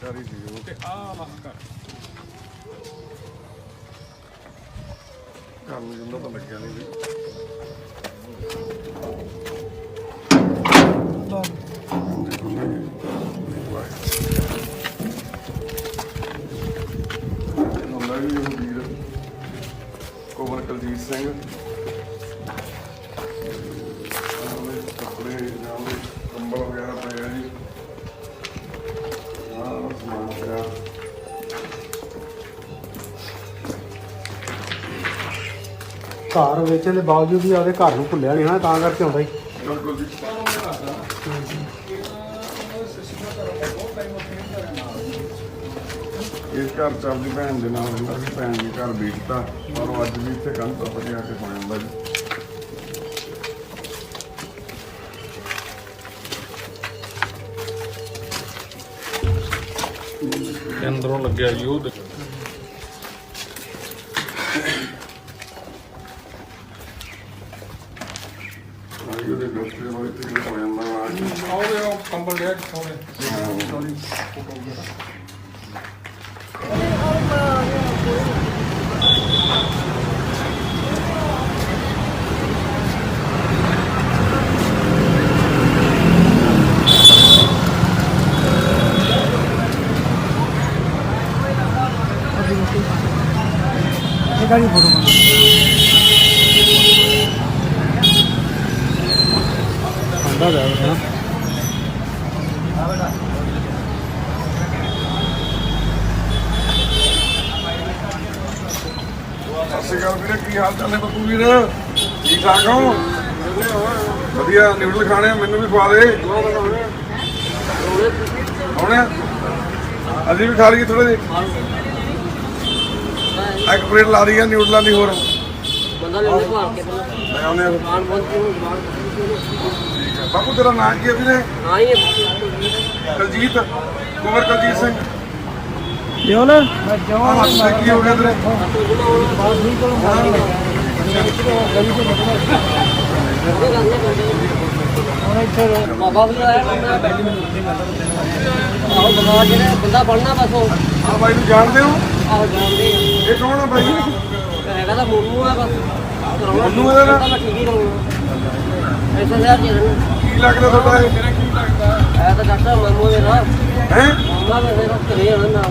ਚਾਰੀ ਸੀ ਉਹ। ਤੇ ਆ ਵਾ ਘਰ ਘਰ ਨੂੰ ਜਿੰਦਾ ਤਾਂ ਲੱਗਿਆ ਨਹੀਂ ਵੀ ਕੋਮਲ ਕਲਜੀਤ ਸਿੰਘ। ਘਰ ਵੇਚਣ ਦੇ ਬਾਵਜੂਦ ਵੀ ਆਪਦੇ ਘਰ ਨੂੰ ਭੁੱਲਿਆ ਨਹੀਂ ਨਾ ਤਾਂ ਕਰਕੇ ਆਉਂਦਾ ਹੀ। ਬਿਲਕੁਲ ਜੀ ਇਸ ਘਰ ਚ ਆਪਦੀ ਭੈਣ ਦੇ ਨਾਲ ਹੁੰਦਾ ਸੀ ਭੈਣ ਨੇ ਘਰ ਵੇਚਤਾ ਪਰ ਉਹ ਅੱਜ ਵੀ ਇੱਥੇ ਕੰਧ ਤੋਂ ਪਟਿਆ ਕੇ ਸੌਂ ਜਾਂਦਾ ਜੀ। ਅੰਦਰੋਂ ਲੱਗਿਆ ਜੀ ਉਹ ਦੇਖੋ ਆਈ ਉਹਦੇ ਡਾਕਟਰ ਹੋਏ ਤੇ ਸੌਂ ਜਾਂਦਾ ਵਾ ਜੀ ਆਉਦੇ ਉਹ ਕੰਬਲ ਲਿਆ ਕਿੱਥੋਂ ਦੇ ਸੌਰੀ ਇਹ ਕਾਹਦੀ ਫੋਟੋ ਬਣਾ ਅੰਦਾ ਜਾ ਰਿਹਾ ਸਤਿ ਸ਼੍ਰੀ ਅਕਾਲ ਵੀਰੇ ਕੀ ਹਾਲ ਚਾਲ ਹੈ ਬੱਬੂ ਵੀਰ? ਠੀਕ ਠਾਕ ਹੋ? ਵਧੀਆ ਨਿਊਡਲ ਖਾਣੇ ਮੈਨੂੰ ਵੀ ਖਵਾ ਦੇ। ਆ? ਅਸੀਂ ਵੀ ਖਾ ਲਈਏ ਥੋੜੇ ਜਿਹੇ। ਇੱਕ ਪਲੇਟ ਲਾ ਦਈਏ ਨਿਊਡਲਾਂ ਦੀ ਹੋਰ। ਬੰਦਾ ਲੈ ਮਾਰ ਕੇ ਲੈ ਆਉਣੇ ਆ। ਦੁਕਾਨ ਬੰਦ ਕਿਉਂ ਬਾਪੂ ਤੇਰਾ ਨਾਂ ਕੀ ਹੈ ਵੀਰੇ? ਹਾਂ ਹੀ ਕਲਜੀਤ ਕੁਮਰ ਕਲਜੀਤ ਸਿੰਘ। ਕਿਉਂ ਨਾ। ਮੈਂ ਆਹ ਹੱਥ ਤੇ ਕੀ ਹੋ ਗਿਆ ਤੇਰੇ ਹੁਣ ਇੱਥੇ ਬਾਬਾ ਵੀ ਆਇਆ ਬੰਦਾ ਆਹ ਦੁਕਾਨ ਜਿਹੜਾ ਬੰਦਾ ਬਣਨਾ ਬਸ ਉਹ ਆ ਬਾਈ ਨੂੰ ਜਾਣਦੇ ਹੋ? ਆਹ ਜਾਣਦੇ ਇਹ ਕੌਣ ਆ ਬਾਈ? ਹੈਗਾ ਤਾਂ ਮੋਨੂ ਆ ਬਸ ਮੋਨੂ ਇਹਦਾ ਨਾਂ? ਮੈਂ ਠੀਕ ਹੀ ਰਹੂੰਗਾ ਐਸਾ ਯਾਰ ਜੀ ਕੀ ਲੱਗਦਾ ਤੁਹਾਡਾ ਇਹ? ਐ ਤਾਂ ਡਾਕਟਰ ਮਾਮੂ ਦੇ ਨਾਲ ਹੈ? ਮਾਮਾ ਦੇ ਨਾਲ ਕਰੇ ਹੋਣਾ ਨਾਲ।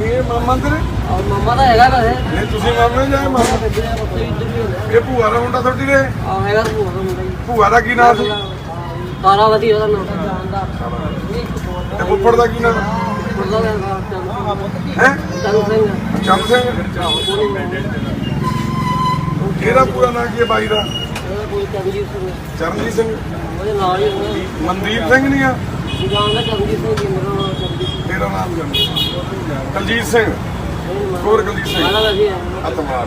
ਇਹ ਮਾਮਾ ਤੇਰੇ? ਔਰ ਮਾਮਾ ਦਾ ਹੈਗਾ ਵੈਸੇ। ਨਹੀਂ ਤੁਸੀਂ ਮਾਮੇ ਜਾਂ ਇਹ ਮਾਮਾ ਜਿਹੜਾ ਬੱਚੇ ਇੱਧਰ ਵੀ ਹੁੰਦਾ ਇਹ ਭੂਆ ਦਾ ਮੁੰਡਾ ਤੁਹਾਡੀ ਦੇ ਆ ਹੈਗਾ ਤਾਂ ਭੂਆ ਦਾ ਮੁੰਡਾ ਜੀ। ਭੂਆ ਦਾ ਕੀ ਨਾਮ ਸੀ? ਉਹਦਾ ਨਾਮ। ਜਾਣਦਾ ਤੇ ਫੁੱਫੜ ਦਾ ਕੀ ਨਾਮ? ਬੁਰਦਾ ਦਾ ਚੰਦ ਹੈ ਚੰਦ ਸਿੰਘ। ਚੰਦ ਸਿੰਘ। ਇਹਦਾ ਪੂਰਾ ਨਾਮ ਕੀ ਹੈ ਬਾਈ ਦਾ? ਚਰਨਜੀਤ ਸਿੰਘ ਉਹਦੇ ਨਾਲ ਹੀ ਉਹਦਾ ਮਨਦੀਪ ਸਿੰਘ ਨਹੀਂ ਆ? ਜਾਣਦਾ ਚੰਗੀ ਸਿੰਘ ਜੀ ਮੇਰਾ ਨਾਮ ਚੰਗੀ ਸਿੰਘ। ਤੇਰਾ ਨਾਮ ਜਾਣ ਕਲਜੀਤ ਸਿੰਘ। ਹੋਰ ਕਲਜੀਤ ਸਿੰਘ। ਮਾਰਾ ਦਾ ਜੀ ਹੈ। ਹੱਥ ਮਾਰ।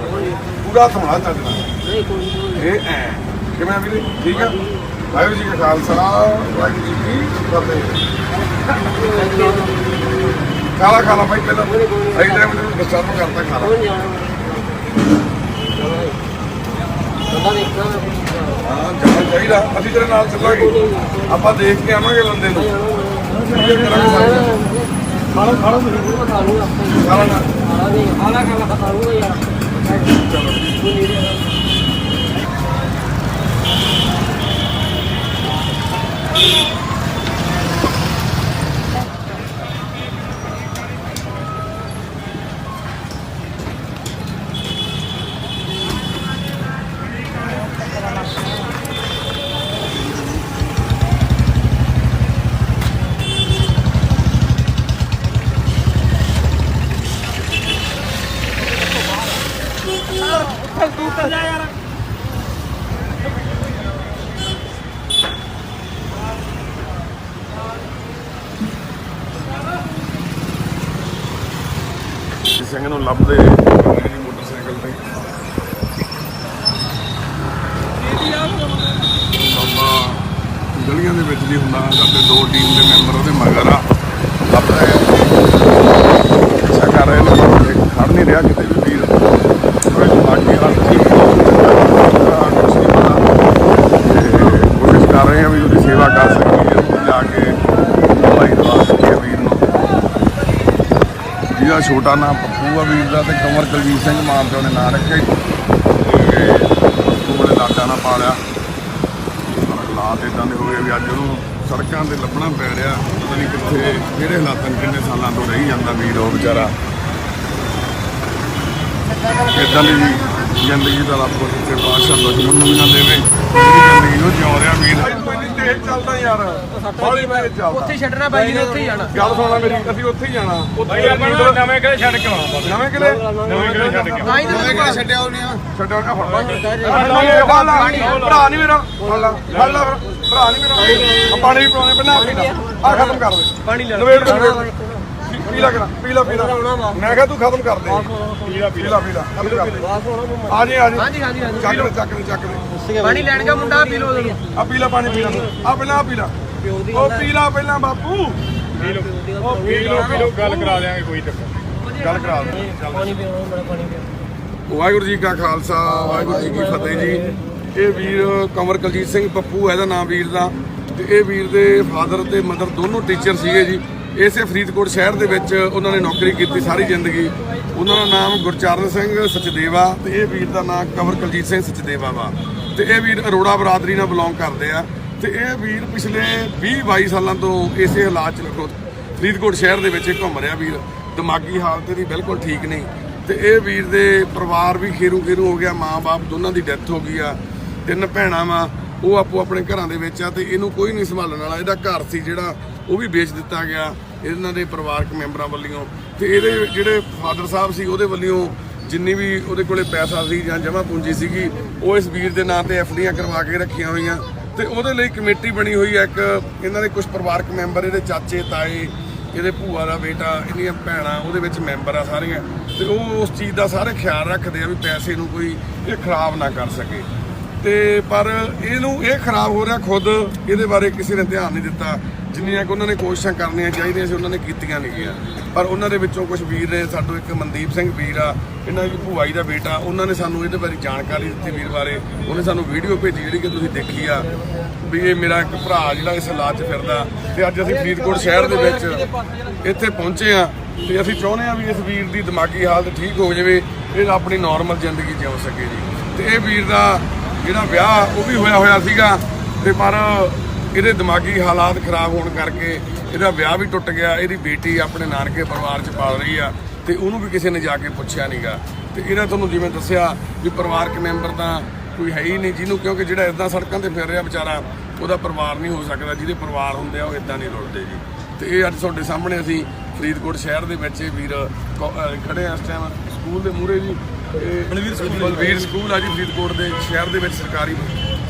ਪੂਰਾ ਹੱਥ ਮਾਰ ਚੱਜਣਾ ਨਹੀਂ ਕੋਈ ਨਹੀਂ ਇਹ ਐ। ਕਿਵੇਂ ਵੀਰੇ? ਠੀਕ ਆ? ਵਾਹਿਗੁਰੂ ਜੀ ਕਾ ਖਾਲਸਾ। ਵਾਹਿਗੁਰੂ ਜੀ ਕੀ ਫਤਿਹ। ਖਾਲਾ ਖਾਲਾ ਭਾਈ ਪਹਿਲਾਂ ਅਈ ਟਾਈਮ ਨੂੰ ਖਾਲਾ। ਜਾਣਾ ਬੰਦਾ ਦੇਖਣਾ ਹਾਂ ਜਾਣਾ ਚਾਹੀਦਾ। ਅਸੀਂ ਤੇਰੇ ਨਾਲ ਚੱਲਾਂਗੇ। ਆਪਾਂ ਦੇਖ ਕੇ ਆਵਾਂਗੇ ਬੰਦੇ ਨੂੰ। ਵੀਡੀਓ ਕਰਾਂਗੇ ਸਾਰੇ। ਖਾਲੋ ਖਾਲੋ ਮੈਂ ਖਾ ਲੂੰਗਾ ਆਪੇ ਹੀ। ਸਾਰਾ ਨਾ ਖਾਣਾ ਨਹੀਂ ਖਾਣਾ ਖਾਣਾ ਖਾ ਲੂੰਗਾ ਯਾਰ ਸਿੰਘ ਨੂੰ ਲੱਭਦੇ ਮੋਟਰਸਾਈਕਲ ਤੇ। ਬਾਬਾ ਗਲੀਆਂ ਦੇ ਵਿੱਚ ਵੀ ਹੁੰਦਾ ਸਾਡੇ ਦੋ ਟੀਮ ਦੇ ਮੈਂਬਰ ਉਹਦੇ ਮਗਰ ਆ, ਲੱਭ ਰਹੇ ਆ। ਅੱਛਾ ਕਰ ਰਹੇ ਨੇ ਖੜ ਨਹੀਂ ਰਿਹਾ ਕਿਤੇ ਵੀ ਵੀਰ ਕੋਈ ਬਾਕੀ ਹਰ ਚੀਜ਼ ਕੁਛ ਨਹੀਂ ਪਤਾ ਤੇ ਕੋਸ਼ਿਸ਼ ਕਰ ਰਹੇ ਆ ਵੀ ਉਹਦੀ ਸੇਵਾ ਕਰ ਸਕੀਏ ਉੱਥੇ ਜਾ ਕੇ ਦਵਾਈ ਦਵਾ ਸਕੀਏ ਵੀਰ ਨੂੰ ਦਾ ਛੋਟਾ ਨਾਮ ਪੱਪੂ ਆ ਵੀਰ ਦਾ ਤੇ ਕੰਵਰ ਕੁਲਜੀਤ ਸਿੰਘ ਮਾਨ ਨੇ ਨਾਂ ਰੱਖਿਆ ਜੀ। ਤੇ ਪੱਪੂ ਬੜੇ ਲਾਡਾ ਨਾਲ ਪਾਲਿਆ। ਹਾਲਾਤ ਇਦਾਂ ਦੇ ਹੋ ਗਏ ਵੀ ਅੱਜ ਉਹਨੂੰ ਸੜਕਾਂ ਤੇ ਲੱਭਣਾ ਪੈ ਰਿਹਾ। ਪਤਾ ਨਹੀਂ ਕਿੱਥੇ, ਕਿਹੜੇ ਹਾਲਾਤਾਂ 'ਚ, ਕਿੰਨੇ ਸਾਲਾਂ ਤੋਂ ਰਹੀ ਜਾਂਦਾ ਵੀਰ ਉਹ ਵਿਚਾਰਾ। ਇਦਾਂ ਦੀ ਜ਼ਿੰਦਗੀ ਦਾ ਰੱਬ ਕਿਸੇ ਪਾਸ਼ਾ ਦੁਸ਼ਮਣ ਨੂੰ ਵੀ ਨਾ ਦੇਵੇ। ਜਿਹੜੀ ਜ਼ਿੰਦਗੀ ਉਹ ਜਿਉ ਰਿਹਾ ਵੀਰ। ਤੂੰ ਤੇਜ਼ ਚੱਲਦਾ ਯਾਰ। ਬਾਲੀ ਮੈਂ ਚੱਲਦਾ। ਉੱਥੇ ਛੱਡਣਾ ਬਾਈ ਜੀ ਨੇ ਉੱਥੇ ਹੀ ਜਾਣਾ। ਗੱਲ ਸੁਣਾ ਮੇਰੀ ਅਸੀਂ ਉੱਥੇ ਹੀ ਜਾਣਾ। ਭਾਈ ਆਪਾਂ ਨਵੇਂ ਕਿਲੇ ਛੱਡ ਕੇ ਆਉਣਾ ਨਵੇਂ ਕਿਲੇ? ਨਵੇਂ ਕਿਲੇ ਛੱਡ ਕੇ ਤਾਂ ਹੀ ਤਾਂ ਛੱਡਿਆ ਉਹਨੇ। ਛੱਡਿਆ ਉਹਨੇ ਫੜ ਲਾ। ਫੜ ਲਾ ਭਰਾ ਨਹੀਂ ਮੇਰਾ। ਫੜ ਲਾ ਫੜ ਲਾ। ਫਿਰ। ਭਰਾ ਨਹੀਂ ਮੇਰਾ। ਆ ਪਾਣੀ ਵੀ ਪਿਲਾਉਣੇ ਪਹਿਲਾਂ ਆ ਪੀ ਲਾ ਆ ਖਤਮ ਕਰ ਦੇ। ਪਾਣੀ ਲੈ ਨਵੇੜ ਦੇ ਨਵੇੜ ਪੀ- ਪੀ ਲਾ ਕਰਾ ਪੀ ਲਾ ਪੀ ਲਾ ਮੈਂ ਕਿਹਾ ਤੂੰ ਖਤਮ ਕਰ ਦੇ। ਪੀ ਲਾ ਪੀ ਲਾ ਪੀ ਲਾ ਖਤਮ ਕਰ ਦੇ। ਆ ਜੀ ਆ ਜੀ। ਹਾਂਜੀ ਹਾਂਜੀ ਹਾਂਜੀ। ਚੱਕ ਦੇ ਚੱਕ ਦੇ ਪਾਣੀ ਲੈਣ ਗਿਆ ਮੁੰਡਾ ਪੀ ਲੋ ਆ ਪੀ ਲਾ ਪਾਣੀ ਪੀ ਲਾ ਆ ਪਹਿਲਾਂ ਆ ਪੀ ਲਾ ਉਹ ਪੀ ਲਾ ਪਹਿਲਾਂ ਬਾਪੂ। ਪੀ ਲਓ ਪੀ ਲਓ ਗੱਲ ਕਰਾ ਦਿਆਂਗੇ ਕੋਈ ਚੱਕਰ ਗੱਲ ਕਰਾ ਦੇ ਪਾਣੀ ਪੀਣਾ ਬੜਾ ਪਾਣੀ ਪੀਣਾ ਵਾਹਿਗੁਰੂ ਜੀ ਕਾ ਖਾਲਸਾ ਵਾਹਿਗੁਰੂ ਜੀ ਕੀ ਫਤਿਹ ਜੀ। ਇਹ ਵੀਰ ਕੰਵਰ ਕਲਜੀਤ ਸਿੰਘ ਪੱਪੂ ਇਹਦਾ ਨਾਮ ਵੀਰ ਦਾ। ਤੇ ਇਹ ਵੀਰ ਦੇ ਫਾਦਰ ਤੇ ਮਦਰ ਦੋਨੋਂ ਟੀਚਰ ਸੀਗੇ ਜੀ। ਇਸੇ ਫਰੀਦਕੋਟ ਸ਼ਹਿਰ ਦੇ ਵਿੱਚ ਉਹਨਾਂ ਨੇ ਨੌਕਰੀ ਕੀਤੀ ਸਾਰੀ ਜ਼ਿੰਦਗੀ। ਉਹਨਾਂ ਦਾ ਨਾਮ ਗੁਰਚਰਨ ਸਿੰਘ ਸਚਦੇਵਾ ਤੇ ਇਹ ਵੀਰ ਦਾ ਨਾਮ ਕੰਵਰ ਕੁਲਜੀਤ ਸਿੰਘ ਸਚਦੇਵਾ ਵਾ। ਤੇ ਇਹ ਵੀਰ ਅਰੋੜਾ ਬਰਾਦਰੀ ਨਾਲ ਬਿਲੋਂਗ ਕਰਦੇ ਆ। ਤੇ ਇਹ ਵੀਰ ਪਿਛਲੇ 20 22 ਸਾਲਾਂ ਤੋਂ ਇਸੇ ਹਾਲਾਤ 'ਚ ਰੱਖੋ ਫਰੀਦਕੋਟ ਸ਼ਹਿਰ ਦੇ ਵਿੱਚ ਇਹ ਘੁੰਮ ਰਿਹਾ ਵੀਰ। ਦਿਮਾਗੀ ਹਾਲਤ ਇਹਦੀ ਬਿਲਕੁਲ ਠੀਕ ਨਹੀਂ। ਤੇ ਇਹ ਵੀਰ ਦੇ ਪਰਿਵਾਰ ਵੀ ਖੇਰੂ ਖੇਰੂ ਹੋ ਗਿਆ, ਮਾਂ-ਬਾਪ ਦੋਨਾਂ ਦੀ ਡੈਥ ਹੋ ਗਈ ਆ। ਤਿੰਨ ਭੈਣਾਂ ਵਾ, ਉਹ ਆਪੋ ਆਪਣੇ ਘਰਾਂ ਦੇ ਵਿੱਚ ਆ ਤੇ ਇਹਨੂੰ ਕੋਈ ਨਹੀਂ ਸੰਭਾਲਣ ਵਾਲਾ। ਇਹਦਾ ਘਰ ਸੀ ਜਿਹੜਾ ਉਹ ਵੀ ਵੇਚ ਦਿੱਤਾ ਗਿਆ ਇਹਨਾਂ ਦੇ ਪਰਿਵਾਰਕ ਮੈਂਬਰਾਂ ਵੱਲੋਂ ਤੇ ਇਹਦੇ ਜਿਹੜੇ ਫਾਦਰ ਸਾਹਿਬ ਸੀ ਉਹਦੇ ਵੱਲੋਂ ਜਿੰਨੀ ਵੀ ਉਹਦੇ ਕੋਲੇ ਪੈਸਾ ਸੀ ਜਾਂ ਜਮ੍ਹਾਂ ਪੂੰਜੀ ਸੀਗੀ, ਉਹ ਇਸ ਵੀਰ ਦੇ ਨਾਂ ਤੇ ਐਫਡੀਆਂ ਕਰਵਾ ਕੇ ਰੱਖੀਆਂ ਹੋਈਆਂ। ਤੇ ਉਹਦੇ ਲਈ ਕਮੇਟੀ ਬਣੀ ਹੋਈ ਹੈ ਇੱਕ ਇਹਨਾਂ ਦੇ ਕੁਝ ਪਰਿਵਾਰਕ ਮੈਂਬਰ, ਇਹਦੇ ਚਾਚੇ, ਤਾਏ, ਇਹਦੇ ਭੂਆ ਦਾ ਬੇਟਾ, ਇਹਦੀਆਂ ਭੈਣਾਂ, ਉਹਦੇ ਵਿੱਚ ਮੈਂਬਰ ਆ ਸਾਰੀਆਂ। ਤੇ ਉਹ ਉਸ ਚੀਜ਼ ਦਾ ਸਾਰੇ ਖਿਆਲ ਰੱਖਦੇ ਆ ਵੀ ਪੈਸੇ ਨੂੰ ਕੋਈ ਇਹ ਖਰਾਬ ਨਾ ਕਰ ਸਕੇ। ਤੇ ਪਰ ਇਹਨੂੰ ਇਹ ਖਰਾਬ ਹੋ ਰਿਹਾ ਖੁਦ, ਇਹਦੇ ਬਾਰੇ ਕਿਸੇ ਨੇ ਧਿਆਨ ਨਹੀਂ ਦਿੱਤਾ। ਜਿੰਨੀਆਂ ਕਿ ਉਹਨਾਂ ਨੇ ਕੋਸ਼ਿਸ਼ਾਂ ਕਰਨੀਆਂ ਚਾਹੀਦੀਆਂ ਸੀ, ਉਹਨਾਂ ਨੇ ਕੀਤੀਆਂ ਨਹੀਂ ਗਈਆਂ। ਪਰ ਉਹਨਾਂ ਦੇ ਵਿੱਚੋਂ ਕੁਝ ਵੀਰ ਨੇ ਸਾਡੋ ਇੱਕ ਮਨਦੀਪ ਸਿੰਘ ਵੀਰ ਆ, ਇਹਨਾਂ ਦੀ ਭੂਆ ਜੀ ਦਾ ਬੇਟਾ, ਉਹਨਾਂ ਨੇ ਸਾਨੂੰ ਇਹਦੇ ਬਾਰੇ ਜਾਣਕਾਰੀ ਦਿੱਤੀ ਵੀਰ ਬਾਰੇ। ਉਹਨੇ ਸਾਨੂੰ ਵੀਡੀਓ ਭੇਜੀ ਜਿਹੜੀ ਕਿ ਤੁਸੀਂ ਦੇਖੀ ਆ, ਵੀ ਇਹ ਮੇਰਾ ਇੱਕ ਭਰਾ ਜਿਹੜਾ ਇਸ ਹਾਲਾਤ 'ਚ ਫਿਰਦਾ। ਤੇ ਅੱਜ ਅਸੀਂ ਫਰੀਦਕੋਟ ਸ਼ਹਿਰ ਦੇ ਵਿੱਚ ਇੱਥੇ ਪਹੁੰਚੇ ਆ ਤੇ ਅਸੀਂ ਚਾਹੁੰਦੇ ਆ ਵੀ ਇਸ ਵੀਰ ਦੀ ਦਿਮਾਗੀ ਹਾਲਤ ਠੀਕ ਹੋ ਜਾਵੇ, ਇਹ ਆਪਣੀ ਨਾਰਮਲ ਜ਼ਿੰਦਗੀ ਜਿਉ ਸਕੇ ਜੀ। ਤੇ ਇਹ ਵੀਰ ਦਾ ਜਿਹੜਾ ਵਿਆਹ, ਉਹ ਵੀ ਹੋਇਆ ਹੋਇਆ ਸੀਗਾ। ਤੇ ਪਰ ਇਹਦੇ ਦਿਮਾਗੀ ਹਾਲਾਤ ਖਰਾਬ ਹੋਣ ਕਰਕੇ ਇਹਦਾ ਵਿਆਹ ਵੀ ਟੁੱਟ ਗਿਆ ਇਹਦੀ ਬੇਟੀ ਆਪਣੇ ਨਾਨਕੇ ਪਰਿਵਾਰ 'ਚ ਪਾਲ ਰਹੀ ਆ ਤੇ ਉਹਨੂੰ ਵੀ ਕਿਸੇ ਨੇ ਜਾ ਕੇ ਪੁੱਛਿਆ ਨਹੀਂਗਾ ਤੇ ਇਹਦਾ ਤੁਹਾਨੂੰ ਜਿਵੇਂ ਦੱਸਿਆ ਵੀ ਪਰਿਵਾਰਕ ਮੈਂਬਰ ਤਾਂ ਕੋਈ ਹੈ ਹੀ ਨਹੀਂ ਜਿਹਨੂੰ ਕਿਉਂਕਿ ਜਿਹੜਾ ਇਦਾਂ ਸੜਕਾਂ ਤੇ ਫਿਰ ਰਿਹਾ ਵਿਚਾਰਾ ਉਹਦਾ ਪਰਿਵਾਰ ਨਹੀਂ ਹੋ ਸਕਦਾ ਜਿਹਦੇ ਪਰਿਵਾਰ ਹੁੰਦੇ ਆ ਉਹ ਇਦਾਂ ਨਹੀਂ ਰੁਲਦੇ ਜੀ। ਤੇ ਇਹ ਅੱਜ ਤੁਹਾਡੇ ਸਾਹਮਣੇ ਅਸੀਂ ਫਰੀਦਕੋਟ ਸ਼ਹਿਰ ਦੇ ਵਿੱਚ ਇਹ ਵੀਰ ਖੜੇ ਆ ਇਸ ਟਾਈਮ ਸਕੂਲ ਦੇ ਮੂਹਰੇ ਜੀ। ਬਲਵੀਰ ਸਕੂਲ ਬਲਵੀਰ ਸਕੂਲ ਆ ਜੀ ਫਰੀਦਕੋਟ ਦੇ ਸ਼ਹਿਰ ਦੇ ਵਿੱਚ ਸਰਕਾਰੀ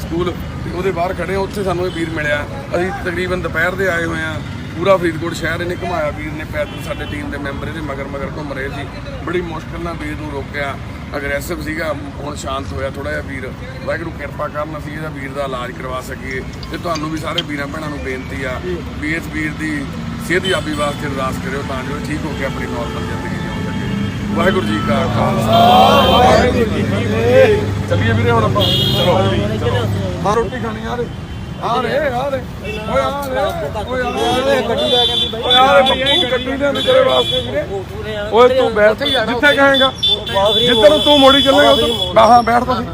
ਸਕੂਲ। ਉਹਦੇ ਬਾਹਰ ਖੜੇ ਆ, ਉੱਥੇ ਸਾਨੂੰ ਇਹ ਵੀਰ ਮਿਲਿਆ। ਅਸੀਂ ਤਕਰੀਬਨ ਦੁਪਹਿਰ ਦੇ ਆਏ ਹੋਏ ਆ। ਪੂਰਾ ਫਰੀਦਕੋਟ ਸ਼ਹਿਰ ਇਹਨੇ ਘੁਮਾਇਆ ਵੀਰ ਨੇ ਪੈਦਲ ਸਾਡੇ ਟੀਮ ਦੇ ਮੈਂਬਰ ਇਹਦੇ ਮਗਰ ਮਗਰ ਘੁੰਮ ਰਹੇ ਸੀ। ਬੜੀ ਮੁਸ਼ਕਲ ਨਾਲ ਵੀਰ ਨੂੰ ਰੋਕਿਆ। ਅਗਰੈਸਿਵ ਸੀਗਾ, ਹੁਣ ਸ਼ਾਂਤ ਹੋਇਆ ਥੋੜਾ ਜਿਹਾ ਵੀਰ ਵਾਹਿਗੁਰੂ ਕਿਰਪਾ ਕਰਨ, ਅਸੀਂ ਇਹਦਾ ਵੀਰ ਦਾ ਇਲਾਜ ਕਰਵਾ ਸਕੀਏ। ਤੇ ਤੁਹਾਨੂੰ ਵੀ ਸਾਰੇ ਵੀਰਾਂ ਭੈਣਾਂ ਨੂੰ ਬੇਨਤੀ ਆ, ਵੀ ਇਸ ਵੀਰ ਦੀ ਸਿਹਤ ਸਿਹਤਯਾਬੀ ਵਾਸਤੇ ਅਰਦਾਸ ਕਰਿਓ, ਤਾਂ ਜੋ ਠੀਕ ਹੋ ਕੇ ਆਪਣੀ ਨਾਰਮਲ ਜ਼ਿੰਦਗੀ ਵਾਹਿਗੁਰੂ ਜੀ ਕਾ ਖਾਲਸਾ। ਵਾਹਿਗੁਰੂ ਜੀ ਕੀ ਫਤਿਹ ਚੱਲੀਏ ਵੀਰੇ ਹੁਣ ਆਪਾਂ। ਚਲੋ। ਹਾਂ ਰੋਟੀ ਖਾਣੀ ਆ ਰੇ ਆ ਰੇ ਆ ਰੇ ਓਏ ਆ ਰੇ ਓਏ ਆ ਰੇ ਗੱਡੀ ਲੈ ਕੇ ਬਈ। ਓਏ ਆ ਰੇ ਬੱਬੂ ਗੱਡੀ ਦੇ ਤੇਰੇ ਵਾਸਤੇ ਵੀਰੇ। ਓਏ ਤੂੰ ਬੈਠ ਜਿੱਥੇ ਕਹੇਗਾ। ਜਿੱਧਰ ਤੂੰ ਮੋੜੀ ਚੱਲੇਗਾ ਉਧਰ। ਹਾਂ ਬੈਠ ਤੁਸੀਂ।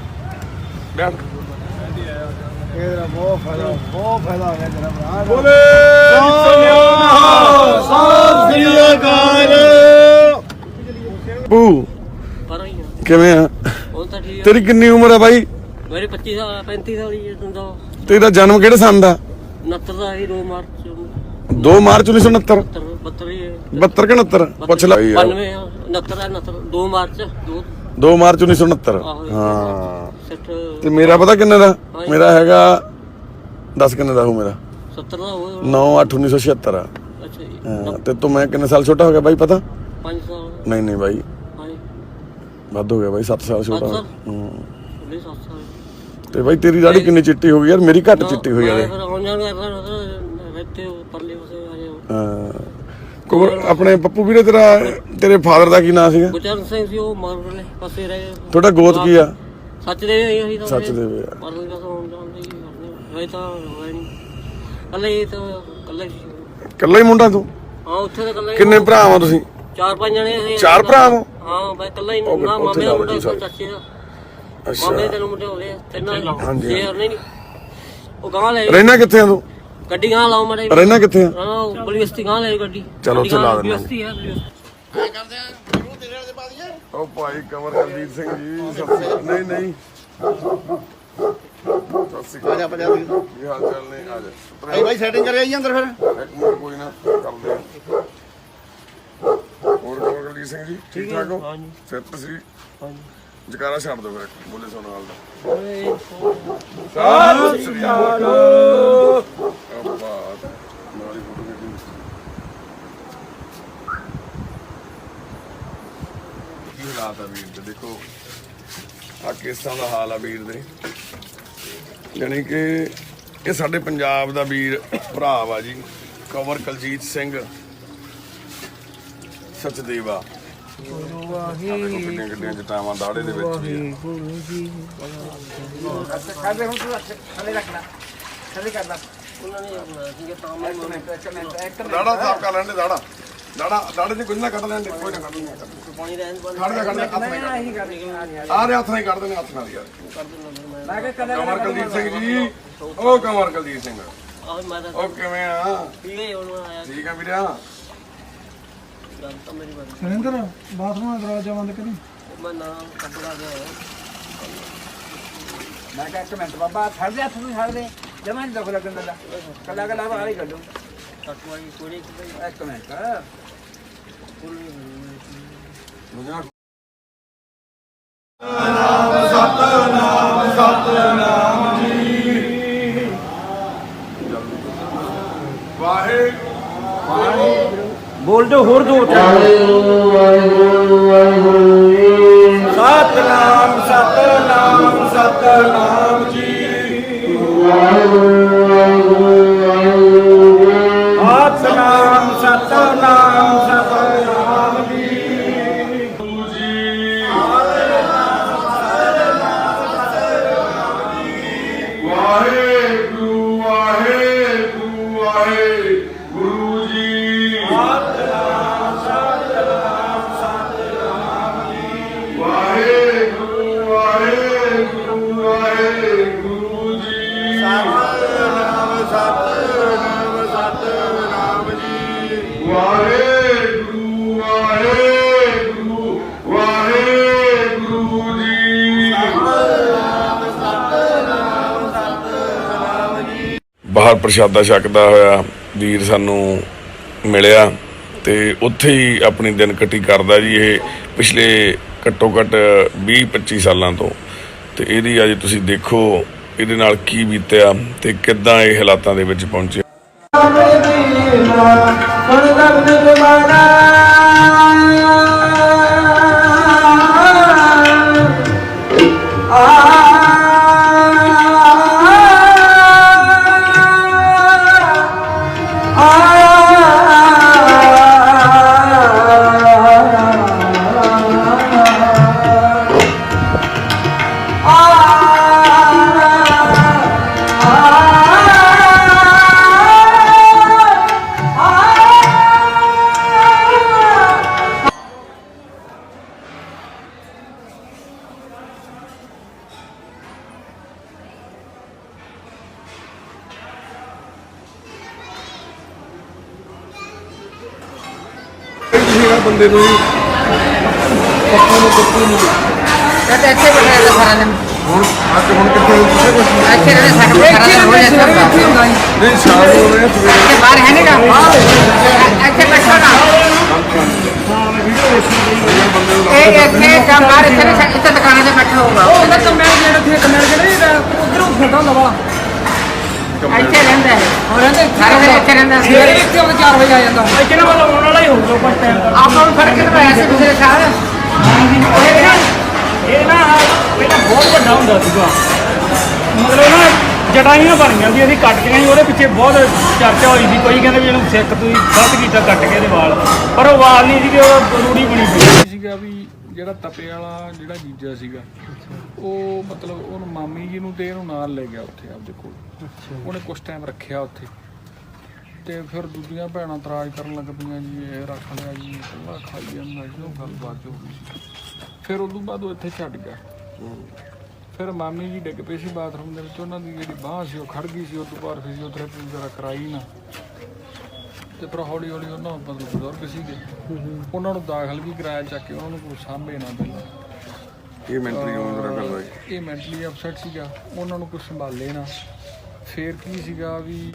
ਬੈਠ। ਇਹਦਾ ਬਹੁਤ ਫਾਇਦਾ ਬਹੁਤ ਫਾਇਦਾ ਹੋਇਆ ਤੇਰਾ ਭਰਾ ਬੋਲੇ। ਸਤਿ ਸ੍ਰੀ ਅਕਾਲ। ਬੂ ਪਰ ਹੀ ਆ। ਕਿਵੇਂ ਆ? ਉਹ ਤਾਂ ਠੀਕ ਆ। ਤੇਰੀ ਕਿੰਨੀ ਉਮਰ ਹੈ ਬਾਈ? ਮੇਰੇ 25 ਸਾਲ 35 ਸਾਲ ਹੀ ਤੁੰਦਾ ਤੇਰਾ ਜਨਮ ਕਿਹੜੇ ਸਾਲ ਦਾ? 69 ਦਾ ਹੀ 2 ਮਾਰਚ 2 ਮਾਰਚ 1969 72 ਹੀ ਹੈ 72 ਕਿ 69 ਪੁੱਛ ਲੈ। 92 69 ਹੈ 69 2 ਮਾਰਚ 2 2 ਮਾਰਚ 1969 ਆਹੋ ਹਾਂ। 60 ਤੇ ਮੇਰਾ ਪਤਾ ਕਿੰਨੇ ਦਾ? ਮੇਰਾ ਹੈਗਾ 10 ਕਿੰਨੇ ਦਾ ਹੋ ਮੇਰਾ? 70 ਦਾ ਹੋਇਆ 9 8 1976 ਆ। ਅੱਛਾ ਜੀ। ਤੇ ਤੂੰ ਮੈਂ ਕਿੰਨੇ ਸਾਲ ਛੋਟਾ ਹੋ ਗਿਆ ਬਾਈ ਪਤਾ? 5 ਸਾਲ। ਨਹੀਂ ਨਹੀਂ ਬਾਈ। ਵੱਧ ਹੋ ਗਿਆ ਬਾਈ 7 ਸਾਲ ਛੋਟਾ। ਸੱਤ? ਹੂੰ। ਉਹਦੇ 7 ਸਾਲ। ਤੇ ਬਾਈ ਤੇਰੀ ਦਾੜੀ ਕਿੰਨੀ ਚਿੱਟੀ ਹੋ ਗਈ ਯਾਰ? ਮੇਰੀ ਘੱਟ ਚਿੱਟੀ ਹੋਈ ਯਾਰ ਫਿਰ ਆਉਣ ਜਾਣ ਕਰਦਾ ਰਹਿਤੇ ਹੋ ਪਰਲੇ ਉਸੇ ਆ ਜਾਓ ਹਾਂ। ਕੋਲ ਆਪਣੇ ਪੱਪੂ ਵੀਰੇ ਤੇਰਾ ਤੇਰੇ ਫਾਦਰ ਦਾ ਕੀ ਨਾਂ ਸੀਗਾ? ਗੁਰਚਰਨ ਸਿੰਘ ਸੀ ਉਹ ਮਰਲੇ ਪਾਸੇ ਰਹੇ ਤੁਹਾਡਾ ਗੋਤ ਕੀ ਆ? ਸੱਚ ਦੇ ਇਹੀ ਤਾਂ ਸੱਚ ਦੇ ਵੇ ਆ। ਮਰਲੇ ਦਾ ਹੋਣ ਜਾਂਦੇ ਹੀ ਹੋਏ ਤਾਂ ਹੋਇਆ ਨਹੀਂ। ਕੱਲੇ ਹੀ ਤਾਂ ਕੱਲੇ ਹੀ ਸੀ। ਇਕੱਲਾ ਹੀ ਮੁੰਡਾ ਤੂੰ? ਹਾਂ ਉੱਥੇ ਤਾਂ ਕੱਲੇ ਕਿੰਨੇ ਭਰਾ ਆ ਤੁਸੀਂ? ਚਾਰ ਪੰਜ ਜਣੇ ਸੀ। ਚਾਰ ਭਰਾ ਹੋ ਹਾਂ ਮੈਂ ਇਕੱਲਾ ਹੀ ਨਾ ਮਾਮੇ ਦਾ ਮੁੰਡਾ ਜੀ ਚਾਚੇ ਦਾ। ਅੱਛਾ ਮਾਮੇ ਦੇ ਤਿੰਨ ਮੁੰਡੇ ਹੋ ਗਏ ਤਿੰਨਾਂ ਹਾਂਜੀ। ਛੇ ਨਹੀਂ। ਉਹ ਗਾਂ ਲੈ ਰਹਿਣਾ ਕਿੱਥੇ ਆ ਤੂੰ? ਗੱਡੀ ਗਾਂ ਲਾਓ ਮੜੇ ਰਹਿਣਾ ਕਿੱਥੇ ਆ? ਹਾਂ ਬੜੀ ਬਸਤੀ ਗਾਂ ਲੈ ਗੱਡੀ। ਚਲੋ ਉੱਥੇ ਲਾ ਦਿੰਦੇ ਹਾਂ। ਬਸਤੀ ਹੈ ਬੜੀ ਬਸਤੀ। ਉਹ ਭਾਈ ਕਮਰ ਕਰਦੀਪ ਸਿੰਘ ਜੀ ਸ਼੍ਰੀ। ਨਹੀਂ ਨਹੀਂ। ਸ਼੍ਰੀ ਅਕਾਲ। ਪੰਜਾਹ ਦੀ। ਕੀ ਹਾਲ ਚਾਲ ਨੇ? ਆ ਜਾ। ਭਾਈ ਭਾਈ ਸੈਟਿੰਗ ਕਰਿਆ ਜੀ ਅੰਦਰ ਫਿਰ। ਇੱਕ ਮਿੰਟ ਕੋਈ ਨਾ ਕਰਦੇ ਆ ਹੋਰ ਕਮਰ ਕਰਦੀਪ ਸਿੰਘ ਜੀ ਠੀਕ ਠਾਕ ਹੋ ਹਾਂਜੀ। ਫਿੱਟ ਸੀ ਹਾਂਜੀ। ਜਕਾਰਾ ਛੱਡ ਦੋ ਫਿਰ ਇੱਕ, ਬੋਲੇ ਸੁਣ ਹਾਲ ਦਾ। ਸਤਿ ਸ਼੍ਰੀ ਅਕਾਲ। ਬਾਤ ਮਾਰੀ ਫੋਟੋ ਖਿੱਚੀ ਕੀ ਹਾਲਾਤ ਆ ਵੀਰ ਦੇ? ਦੇਖੋ ਆ ਕੇਸਾਂ ਦਾ ਹਾਲ ਆ ਵੀਰ ਦੇ। ਯਾਨੀ ਕਿ ਇਹ ਸਾਡੇ ਪੰਜਾਬ ਦਾ ਵੀਰ ਭਰਾ ਵਾ ਜੀ ਕੰਵਰ ਕਲਜੀਤ ਸਿੰਘ। ਸਚਦੇਵਾ ਸਾਡੇ ਕੋਲ ਕਿੰਨੀਆਂ ਕਿੰਨੀਆਂ ਜਟਾਵਾਂ ਦਾੜੇ ਦੇ ਵਿੱਚ ਵੀ ਆ। ਖਾਦੇ ਹੁਣ ਤੂੰ ਥੱਲੇ ਰੱਖ ਲੈ ਥੱਲੇ ਕਰ ਲੈ ਉਹਨਾਂ ਨੇ ਬਣਾਇਆ ਸੀਗਾ ਤਾਂ ਮੈਂ ਇੱਕ ਮਿੰਟ ਇੱਕ ਮਿੰਟ ਇੱਕ ਮਿੰਟ ਦਾੜਾ ਸਾਫ਼ ਕਰ ਲੈਂਦੇ ਦਾੜਾ। ਦਾੜਾ ਦਾੜੇ ਦੀ ਕੁਝ ਨਾ ਕੱਢ ਲੈਂਦੇ ਕੋਈ ਨਾ ਕੱਢ ਲੈਂਦੇ ਪਾਣੀ ਰਹਿਣ ਬੰਦ ਖੜ ਜਾ ਖੜ ਜਾ ਹੱਥ ਨਾਲ ਆਹੀ ਕਰ ਲਈ ਆ ਰਹੇ ਹੱਥ ਨਾਲ ਹੀ ਕੱਢ ਹੱਥ ਨਾਲ ਯਾਰ। ਮੈਂ ਕਿਹਾ ਕਲਰ ਕਮਰ ਕੁਲਦੀਪ ਸਿੰਘ ਜੀ। ਉਹ ਕਮਰ ਕੁਲਦੀਪ ਸਿੰਘ। ਆਹ ਮੈਂ ਤਾਂ ਉਹ ਕਿਵੇਂ ਆ? ਠੀਕ ਹੈ ਹੁਣ ਮੈਂ ਆਇਆ ਠੀਕ ਆ ਵੀਰਿਆ? ਗੱਲ ਤਾਂ ਮੇਰੀ ਬਣ ਸੁਰਿੰਦਰ ਬਾਥਰੂਮ ਦਾ ਦਰਵਾਜ਼ਾ ਬੰਦ ਕਰੀ। ਮੈਂ ਨਾ ਕੱਪੜਾ ਹੋਇਆ ਮੈਂ ਕਿਹਾ ਇੱਕ ਮਿੰਟ ਬਾਬਾ ਛੱਡ ਦੇ ਹੱਥ ਨੂੰ ਛੱਡ ਦੇ। ਜਮਾਂ ਨਹੀਂ ਦੁੱਖ ਲੱਗਣ ਦਾ ਕੱਲਾ ਕੱਲਾ ਬਾਹਰ ਹੀ ਕੱਢੋ। ਕੱਟਵਾਈ ਕੋਈ ਨਹੀਂ ਇੱਕ ਮਿੰਟ। ਵਾਹਿਗੁਰੂ ਬੋਲ ਜੋ ਹੋਰ ਦੋ ਸਤਨਾਮ ਬਾਹਰ ਪ੍ਰਸ਼ਾਦਾ ਛਕਦਾ ਹੋਇਆ ਵੀਰ ਸਾਨੂੰ ਮਿਲਿਆ ਤੇ ਉੱਥੇ ਹੀ ਆਪਣੀ ਦਿਨ ਕੱਟੀ ਕਰਦਾ ਜੀ ਇਹ ਪਿਛਲੇ ਘੱਟੋ ਘੱਟ 20 25 ਸਾਲਾਂ ਤੋਂ। ਤੇ ਇਹਦੀ ਅੱਜ ਤੁਸੀਂ ਦੇਖੋ ਇਹਦੇ ਨਾਲ ਕੀ ਬੀਤਿਆ ਤੇ ਕਿੱਦਾਂ ਇਹ ਹਾਲਾਤਾਂ ਦੇ ਵਿੱਚ ਪਹੁੰਚਿਆ ਬੰਦੇ ਨੂੰ ਤੇ ਇੱਥੇ ਬੈਠਾ ਰਹਿੰਦਾ ਸਾਰਾ ਦਿਨ। ਹੁਣ ਅੱਜ ਹੁਣ ਕਿੱਥੇ ਕਿਸੇ ਕੁਝ ਇੱਥੇ ਰਹਿੰਦਾ ਸਾਡਾ ਸਾਰਾ ਦਿਨ ਹੋ ਜਾਂਦਾ ਨਹੀਂ ਸ਼ਾਮ ਨੂੰ ਰਹੇ ਸਵੇਰੇ। ਇੱਥੇ ਬਾਹਰ ਹੈ ਨਹੀਂਗਾ ਇੱਥੇ ਬੈਠਾ ਨਾ। ਇਹ ਇੱਥੇ ਕੰਮ ਬਾਹਰ ਇੱਥੇ ਨਹੀਂ ਇੱਥੇ ਦੁਕਾਨਾਂ ਤੇ ਬੈਠਾ ਹੋਊਗਾ। ਉਹਦਾ ਕਮੈਂਟ ਜਿਹੜਾ ਇੱਥੇ ਕਮੈਂਟ ਜਿਹੜਾ ਉਧਰੋਂ ਫਿਰਦਾ ਹੁੰਦਾ ਵਾ ਇੱਥੇ ਰਹਿੰਦਾ ਹੈ ਹੋਰ ਰਹਿੰਦਾ ਸਾਰਾ ਇੱਥੇ ਰਹਿੰਦਾ। ਸਵੇਰੇ ਇੱਥੇ ਉਹ 4 ਵਜੇ ਆ ਜਾਂਦਾ ਇੱਥੇ ਨਾ ਸੀ ਇਹ ਨਾ ਬਹੁਤ ਵੱਡਾ ਹੁੰਦਾ ਸੀਗਾ। ਮਤਲਬ ਨਾ ਜਟਾਈਆਂ ਬਣੀਆਂ ਸੀ ਅਸੀਂ ਕੱਟ ਸੀ ਉਹਦੇ ਪਿੱਛੇ ਬਹੁਤ ਚਰਚਾ ਹੋਈ ਸੀ। ਕੋਈ ਕਹਿੰਦੇ ਵੀ ਇਹਨੂੰ ਸਿੱਖ ਤੁਸੀਂ ਗਲਤ ਕੀਤਾ ਕੱਟ ਕੇ ਇਹਦੇ ਵਾਲ। ਪਰ ਉਹ ਵਾਲ ਨਹੀਂ ਸੀਗੇ ਉਹ ਰੂੜੀ ਬਣੀ ਪਈ ਸੀਗਾ ਵੀ ਜਿਹੜਾ ਤਪੇ ਵਾਲਾ ਜਿਹੜਾ ਜੀਜਾ ਸੀਗਾ ਉਹ ਮਤਲਬ ਉਹਨੂੰ ਮਾਮੀ ਜੀ ਨੂੰ ਤੇ ਇਹਨੂੰ ਨਾਲ ਲੈ ਗਿਆ ਉੱਥੇ ਆਪਦੇ ਕੋਲ। ਉਹਨੇ ਕੁਝ ਟਾਈਮ ਰੱਖਿਆ ਉੱਥੇ। ਤੇ ਫਿਰ ਦੂਜੀਆਂ ਭੈਣਾਂ ਇਤਰਾਜ਼ ਕਰਨ ਲੱਗ ਪਈਆਂ ਜੀ ਇਹ ਰੱਖ ਲਿਆ ਜੀ ਇਕੱਲਾ ਖਾਈ ਜਾਂਦਾ ਜੀ ਉਹ ਗੱਲਬਾਤ ਹੋ ਗਈ ਸੀ। ਫਿਰ ਉਦੋਂ ਬਾਅਦ ਉਹ ਇੱਥੇ ਛੱਡ ਗਿਆ। ਫਿਰ ਮਾਮੀ ਜੀ ਡਿੱਗ ਪਈ ਸੀ ਬਾਥਰੂਮ ਦੇ ਵਿੱਚ ਉਹਨਾਂ ਦੀ ਜਿਹੜੀ ਬਾਂਹ ਸੀ ਉਹ ਖੜ ਗਈ ਸੀ ਉਦੋਂ ਬਾਅਦ ਫਿਜ਼ੀਓਥੈਰੇਪੀ ਵਗੈਰਾ ਕਰਾਈ ਨਾ। ਤੇ ਪਰ ਹੌਲੀ ਹੌਲੀ ਉਹਨਾਂ ਨੂੰ ਮਤਲਬ ਬਜ਼ੁਰਗ ਸੀਗੇ। ਉਹਨਾਂ ਨੂੰ ਦਾਖਲ ਵੀ ਕਰਾਇਆ ਚੱਕ ਕੇ ਉਹਨਾਂ ਨੂੰ ਕੋਈ ਸਾਂਭੇ ਨਾ ਪਹਿਲਾਂ। ਇਹ ਜਰਾ ਕਰਦਾ ਜੀ ਇਹ ਮੈਂਟਲੀ ਅਪਸੈਟ ਸੀਗਾ। ਉਹਨਾਂ ਨੂੰ ਕੁਝ ਸੰਭਾਲੇ ਨਾ। ਫੇਰ ਕੀ ਸੀਗਾ ਵੀ